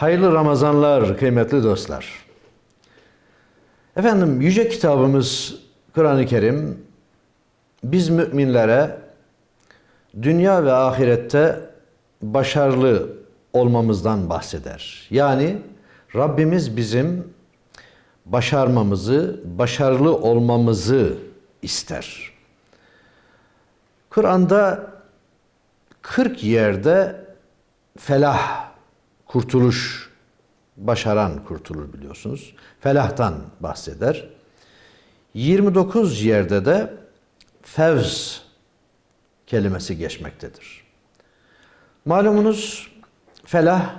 Hayırlı Ramazanlar kıymetli dostlar. Efendim yüce kitabımız Kur'an-ı Kerim biz müminlere dünya ve ahirette başarılı olmamızdan bahseder. Yani Rabbimiz bizim başarmamızı, başarılı olmamızı ister. Kur'an'da 40 yerde felah, kurtuluş, başaran kurtulur biliyorsunuz. Felahtan bahseder. 29 yerde de fevz kelimesi geçmektedir. Malumunuz felah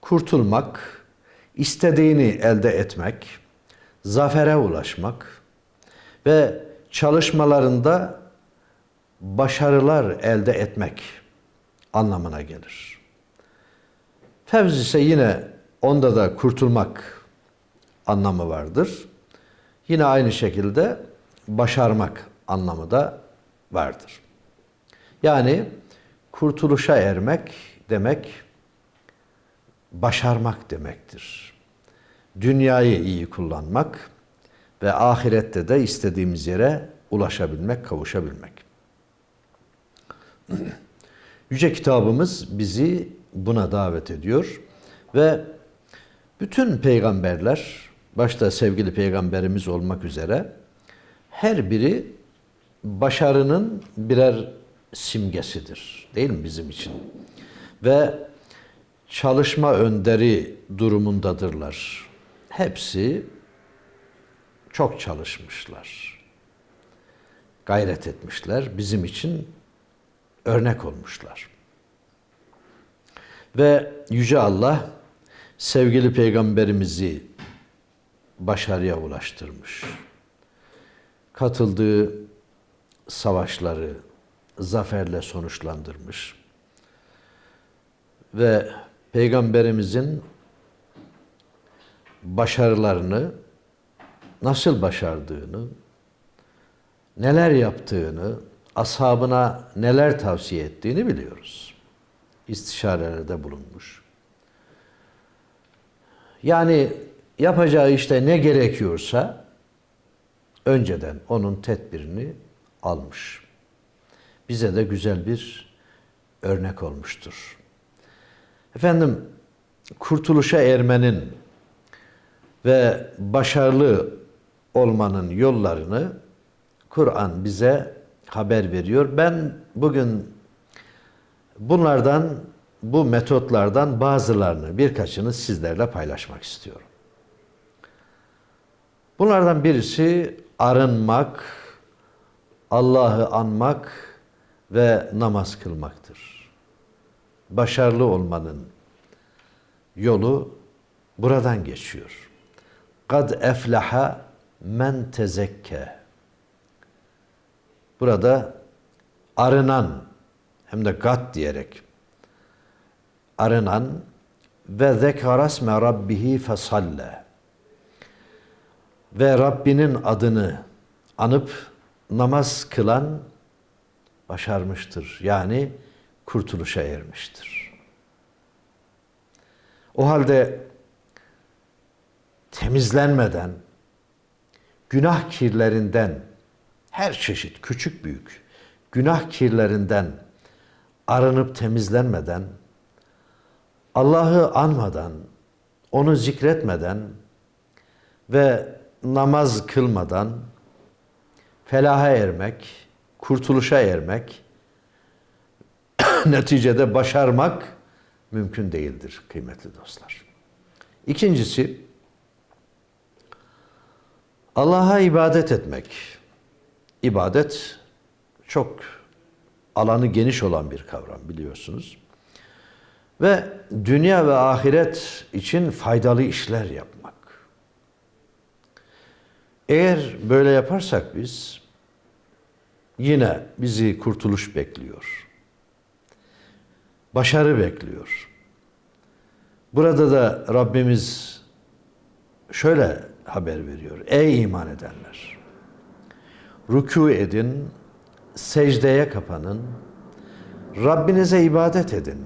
kurtulmak, istediğini elde etmek, zafere ulaşmak ve çalışmalarında başarılar elde etmek anlamına gelir. Fevz ise yine onda da kurtulmak anlamı vardır. Yine aynı şekilde başarmak anlamı da vardır. Yani kurtuluşa ermek demek başarmak demektir. Dünyayı iyi kullanmak ve ahirette de istediğimiz yere ulaşabilmek, kavuşabilmek. Yüce kitabımız bizi buna davet ediyor ve bütün peygamberler, başta sevgili peygamberimiz olmak üzere her biri başarının birer simgesidir. Değil mi bizim için? Ve çalışma önderi durumundadırlar. Hepsi çok çalışmışlar. Gayret etmişler. Bizim için örnek olmuşlar. Ve Yüce Allah sevgili peygamberimizi başarıya ulaştırmış. Katıldığı savaşları zaferle sonuçlandırmış. Ve peygamberimizin başarılarını nasıl başardığını, neler yaptığını, ashabına neler tavsiye ettiğini biliyoruz. İstişarelerde bulunmuş. Yani yapacağı işte ne gerekiyorsa önceden onun tedbirini almış. Bize de güzel bir örnek olmuştur. Efendim kurtuluşa ermenin ve başarılı olmanın yollarını Kur'an bize haber veriyor. Ben bugün bunlardan, bu metotlardan bazılarını, birkaçını sizlerle paylaşmak istiyorum. Bunlardan birisi arınmak, Allah'ı anmak ve namaz kılmaktır. Başarılı olmanın yolu buradan geçiyor. Kad eflaha men tezekke. Burada arınan hem de gat diyerek arınan ve zekarasme rabbihi fesalle ve Rabbinin adını anıp namaz kılan başarmıştır. Yani kurtuluşa ermiştir. O halde temizlenmeden, günah kirlerinden, her çeşit küçük büyük günah kirlerinden arınıp temizlenmeden, Allah'ı anmadan, onu zikretmeden ve namaz kılmadan felaha ermek, kurtuluşa ermek, neticede başarmak mümkün değildir kıymetli dostlar. İkincisi, Allah'a ibadet etmek. İbadet çok alanı geniş olan bir kavram biliyorsunuz. Ve dünya ve ahiret için faydalı işler yapmak. Eğer böyle yaparsak biz yine bizi kurtuluş bekliyor Başarı bekliyor. Burada da Rabbimiz şöyle haber veriyor. Ey iman edenler! Rükû edin, secdeye kapanın, Rabbinize ibadet edin.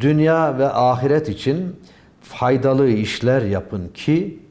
Dünya ve ahiret için faydalı işler yapın ki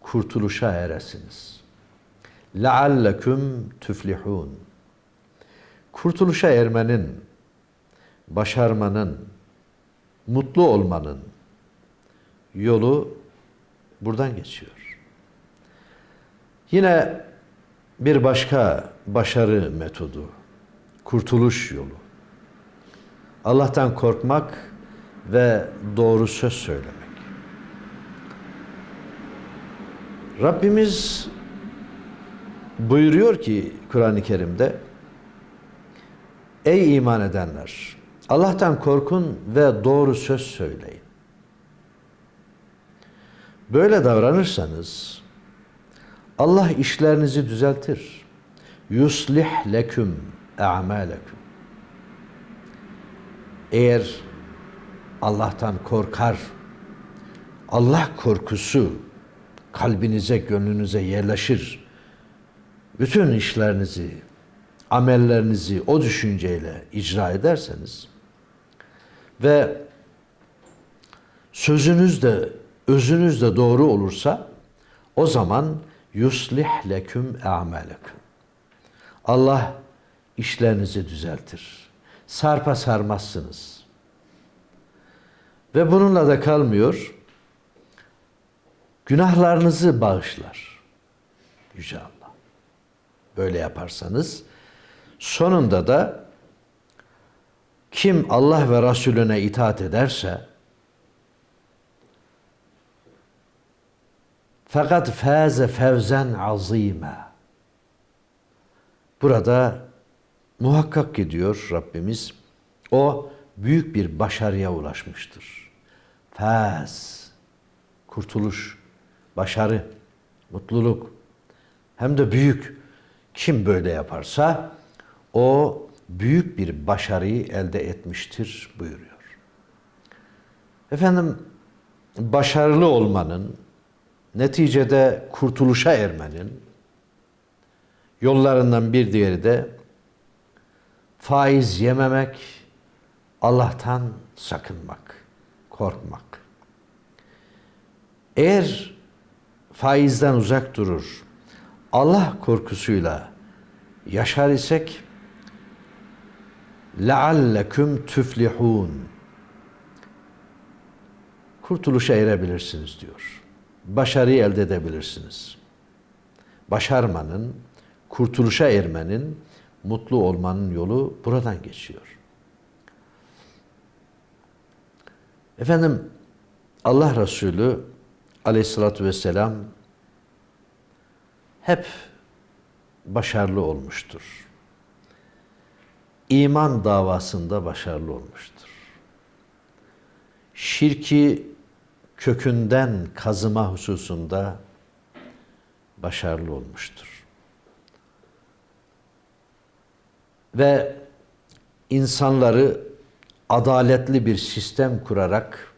kurtuluşa eresiniz. لَعَلَّكُمْ تُفْلِحُونَ Kurtuluşa ermenin, başarmanın, mutlu olmanın yolu buradan geçiyor. Yine bir başka başarı metodu, kurtuluş yolu. Allah'tan korkmak ve doğru söz söylemek. Rabbimiz buyuruyor ki Kur'an-ı Kerim'de Ey iman edenler! Allah'tan korkun ve doğru söz söyleyin. Böyle davranırsanız Allah işlerinizi düzeltir. Yuslih leküm a'maleküm. Eğer Allah'tan korkar, Allah korkusu kalbinize, gönlünüze yerleşir. Bütün işlerinizi, amellerinizi o düşünceyle icra ederseniz ve sözünüz de özünüz de doğru olursa o zaman yuslih leküm a'maleküm. Allah işlerinizi düzeltir. Sarpa sarmazsınız. Ve bununla da kalmıyor. Günahlarınızı bağışlar. Yüce Allah. Böyle yaparsanız sonunda da kim Allah ve Resulüne itaat ederse fakat faze fevzen azime. Burada muhakkak ki diyor Rabbimiz o büyük bir başarıya ulaşmıştır. Faz, kurtuluş, başarı, mutluluk hem de büyük. Kim böyle yaparsa o büyük bir başarıyı elde etmiştir buyuruyor. Efendim başarılı olmanın neticede kurtuluşa ermenin yollarından bir diğeri de faiz yememek, Allah'tan sakınmak, korkmak. Eğer faizden uzak durur, Allah korkusuyla yaşar isek لَعَلَّكُمْ tüflihun Kurtuluşa erebilirsiniz diyor. Başarıyı elde edebilirsiniz. Başarmanın, kurtuluşa ermenin, mutlu olmanın yolu buradan geçiyor. Efendim Allah Resulü aleyhissalatü vesselam hep başarılı olmuştur. İman davasında başarılı olmuştur. Şirki kökünden kazıma hususunda başarılı olmuştur. Ve insanları adaletli bir sistem kurarak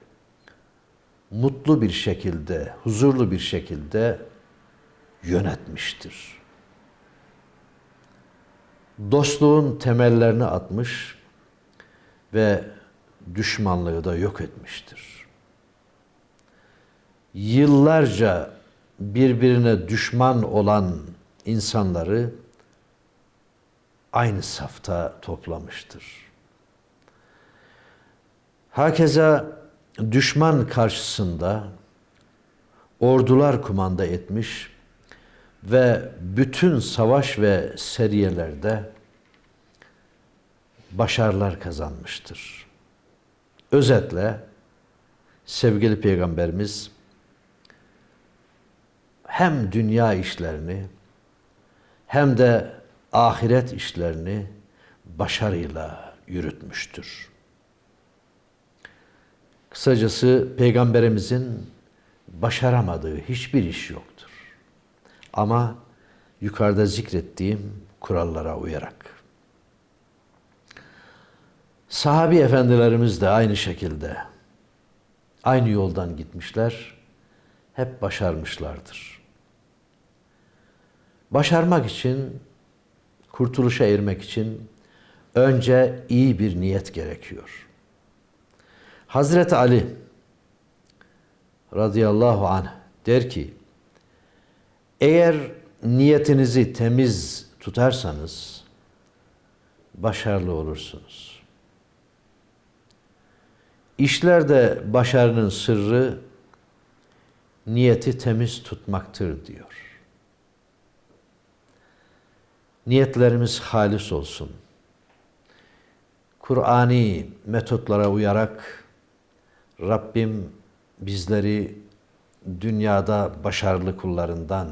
mutlu bir şekilde, huzurlu bir şekilde yönetmiştir. Dostluğun temellerini atmış ve düşmanlığı da yok etmiştir. Yıllarca birbirine düşman olan insanları aynı safta toplamıştır. Hakeza düşman karşısında ordular kumanda etmiş ve bütün savaş ve seriyelerde başarılar kazanmıştır. Özetle sevgili peygamberimiz hem dünya işlerini hem de ahiret işlerini başarıyla yürütmüştür. Kısacası peygamberimizin başaramadığı hiçbir iş yoktur. Ama yukarıda zikrettiğim kurallara uyarak. Sahabi efendilerimiz de aynı şekilde aynı yoldan gitmişler, hep başarmışlardır. Başarmak için, kurtuluşa ermek için önce iyi bir niyet gerekiyor. Hazreti Ali radıyallahu anh der ki, eğer niyetinizi temiz tutarsanız başarılı olursunuz. İşlerde başarının sırrı niyeti temiz tutmaktır diyor. Niyetlerimiz halis olsun. Kur'ani metotlara uyarak Rabbim bizleri dünyada başarılı kullarından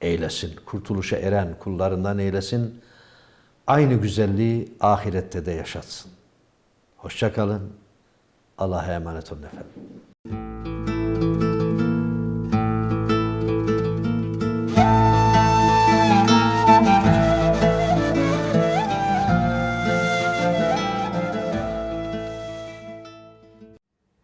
eylesin. Kurtuluşa eren kullarından eylesin. Aynı güzelliği ahirette de yaşatsın. Hoşça kalın. Allah'a emanet olun efendim.